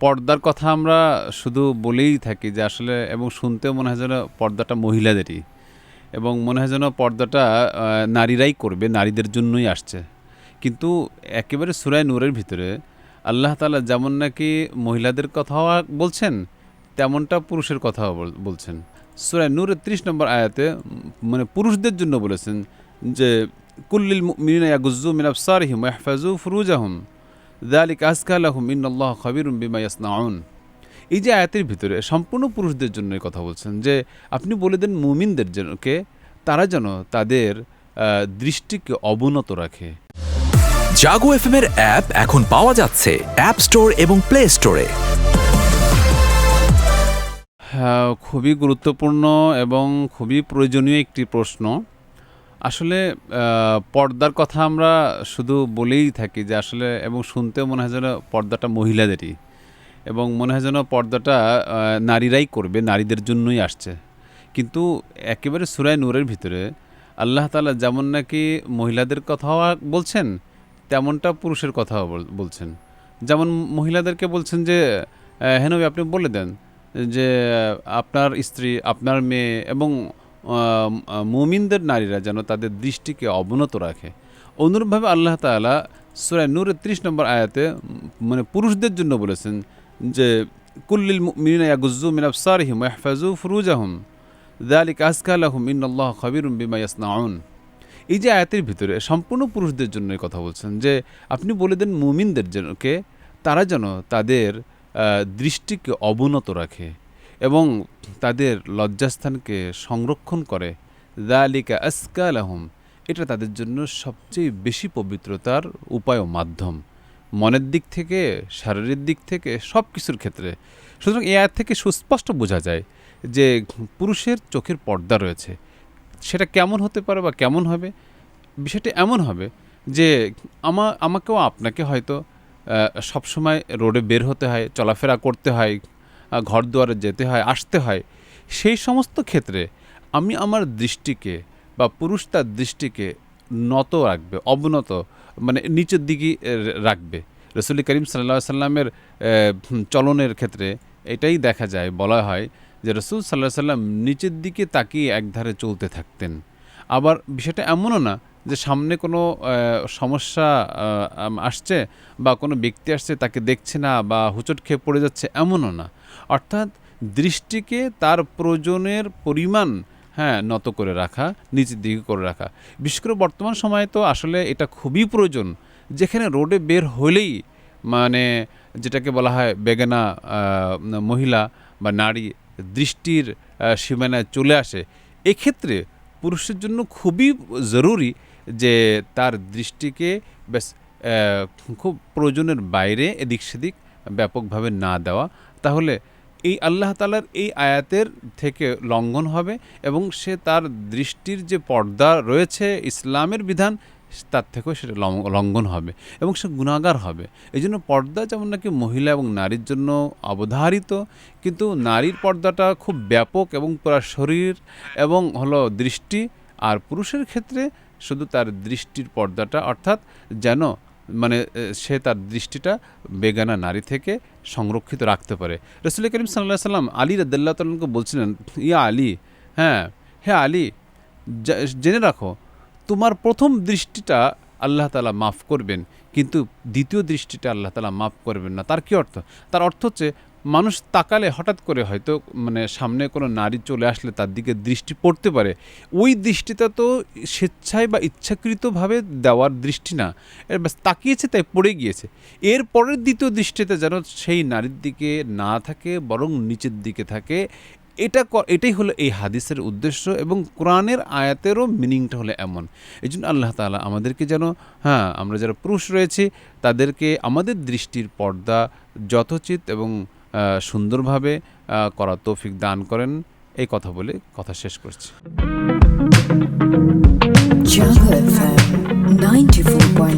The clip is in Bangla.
পর্দার কথা আমরা শুধু বলেই থাকি যে আসলে, এবং শুনতেও মনে হয় যেন পর্দাটা মহিলাদেরই, এবং মনে হয় যেন পর্দাটা নারীরাই করবে, নারীদের জন্যই আসছে। কিন্তু একেবারে সুরায় নূরের ভিতরে আল্লাহ তালা যেমন নাকি মহিলাদের কথাও বলছেন, তেমনটা পুরুষের কথাও বল- বলছেন। সুরায় নূরের ত্রিশ নম্বর আয়াতে মানে পুরুষদের জন্য বলেছেন যে, কুল্লিল মিনা ইয়াগুজ্জু মিন আবসারিহিম ওয়া ইয়াহফাজু ফুরুজাহুম। দালিক লাহুম ইন্নাল্লাহ খাবিরুম বিমা ইয়াসনাউন এই যে আয়াতের ভিতরে সম্পূর্ণ পুরুষদের জন্য কথা বলছেন যে আপনি বলে দেন মুমিনদের জন্যকে তারা যেন তাদের দৃষ্টিকে অবনত রাখে। জাগো এফএম এর অ্যাপ এখন পাওয়া যাচ্ছে অ্যাপ স্টোর এবং প্লে স্টোরে। হ্যাঁ, খুবই গুরুত্বপূর্ণ এবং খুবই প্রয়োজনীয় একটি প্রশ্ন। আসলে পর্দার কথা আমরা শুধু বলেই থাকি যে আসলে, এবং শুনতেও মনে হয় যেন পর্দাটা মহিলাদেরই। এবং মনে হয় যেন পর্দাটা নারীরাই করবে, নারীদের জন্যই আসছে। কিন্তু একেবারে সুরায় নূরের ভিতরে আল্লাহ তালা যেমন নাকি মহিলাদের কথাও বলছেন, তেমনটা পুরুষের কথাও বল- বলছেন। যেমন মহিলাদেরকে বলছেন যে হেনবি আপনি বলে দেন যে, আপনার স্ত্রী, আপনার মেয়ে এবং মুমিনদের নারীরা যেন তাদের দৃষ্টিকে অবনত রাখে। অনুরূপভাবে আল্লাহ তাআলা সুরায় নূরের ত্রিশ নম্বর আয়াতে মানে পুরুষদের জন্য বলেছেন যে কুল্লিল মিনা ইয়াগুজ্জু মিন আবসারিহিম ওয়া ইয়াহফাজু ফুরুজাহুম। দালিক আজকা লাহুম আল্লাহ খাবিরুম বিমা ইয়াসনাউন। এই যে আয়াতের ভিতরে সম্পূর্ণ পুরুষদের জন্য কথা বলছেন যে, আপনি বলে দেন মুমিনদের জন্যকে তারা যেন তাদের দৃষ্টিকে অবনত রাখে। এবং তাদের লজ্জাস্থানকে সংরক্ষণ করে। দালিকা আসকাল আহম এটা তাদের জন্য সবচেয়ে বেশি পবিত্রতার উপায় ও মাধ্যম। মনের দিক থেকে, শারীরিক দিক থেকে সব কিছুর ক্ষেত্রে। সুতরাং এ আয়াত থেকে সুস্পষ্ট বোঝা যায় যে পুরুষের চোখের পর্দা রয়েছে। সেটা কেমন হতে পারে বা কেমন হবে? বিষয়টি এমন হবে যে আমা, আমাকেও আপনাকে হয়তো সবসময় রোডে বের হতে হয়, চলাফেরা করতে হয় ঘর দুয়ারে যেতে হয়, আসতে হয়। সেই সমস্ত ক্ষেত্রে আমি আমার দৃষ্টিকে বা পুরুষ তার দৃষ্টিকে নত রাখবে, অবনত মানে নিচের দিকে রাখবে। রসুল করিম সাল্লা সাল্লামের চলনের ক্ষেত্রে এটাই দেখা যায়, বলা হয় যে রসুল সাল্লাহ সাল্লাম নিচের দিকে তাকিয়ে একধারে চলতে থাকতেন। আবার বিষয়টা এমনও না যে সামনে কোনো সমস্যা আসছে বা কোনো ব্যক্তি আসছে তাকে দেখছে না বা হুচট খেয়ে পড়ে যাচ্ছে, এমনও না। অর্থাৎ দৃষ্টিকে তার প্রয়োজনের পরিমাণ হ্যাঁ নত করে রাখা নিচের দিকে করে রাখা। বিশেষ করে বর্তমান সময়ে তো আসলে এটা খুবই প্রয়োজন যেখানে রোডে বের হলেই মানে যেটাকে বলা হয় বেগানা মহিলা বা নারী দৃষ্টির সীমানায় চলে আসে। এক্ষেত্রে পুরুষের জন্য খুবই জরুরি যে তার দৃষ্টিকে আহ, খুব প্রয়োজনের বাইরে এদিক সেদিক ব্যাপকভাবে না দেওয়া। তাহলে এই আল্লাহ তালার এই আয়াতের থেকে লঙ্ঘন হবে এবং সে তার দৃষ্টির যে পর্দা রয়েছে ইসলামের বিধান, তার থেকেও সেটা লঙ্ঘন হবে এবং সে গুণাগার হবে। এই জন্য পর্দা যেমন নাকি মহিলা এবং নারীর জন্য অবধারিত, কিন্তু নারীর পর্দাটা খুব ব্যাপক এবং পুরা শরীর এবং হলো দৃষ্টি, আর পুরুষের ক্ষেত্রে শুধু তার দৃষ্টির পর্দাটা, অর্থাৎ যেন মানে সে তার দৃষ্টিটা বেগানা নারী থেকে সংরক্ষিত রাখতে পারে। রসুল করিম সাল্লাহ সাল্লাম আলী রদুল্লাহ তালকে বলছিলেন, ইয়া আলী হ্যাঁ হ্যাঁ আলী জেনে রাখো, তোমার প্রথম দৃষ্টিটা আল্লাহ তালা মাফ করবেন, কিন্তু দ্বিতীয় দৃষ্টিটা আল্লাহ তালা মাফ করবেন না। তার কি অর্থ? তার অর্থ হচ্ছে মানুষ তাকালে হঠাৎ করে হয়তো মানে সামনে কোনো নারী চলে আসলে তার দিকে দৃষ্টি পড়তে পারে। ওই দৃষ্টিটা তো স্বেচ্ছায় বা ইচ্ছাকৃতভাবে দেওয়ার দৃষ্টি না। তাকিয়েছে তাই পড়ে গিয়েছে। এর পরের দ্বিতীয় দৃষ্টিতে যেন সেই নারীর দিকে না থাকে, বরং নিচের দিকে থাকে, এটা এটাই হলো এই হাদিসের উদ্দেশ্য এবং কোরআনের আয়াতেরও মিনিংটা হলো এমন। এই জন্য আল্লাহ তাআলা আমাদেরকে যেন হ্যাঁ আমরা যারা পুরুষ রয়েছে, তাদেরকে আমাদের দৃষ্টির পর্দা যথোচিত এবং সুন্দরভাবে করার তৌফিক দান করেন। এই কথা বলে কথা শেষ করছি। Jungle FM 94.9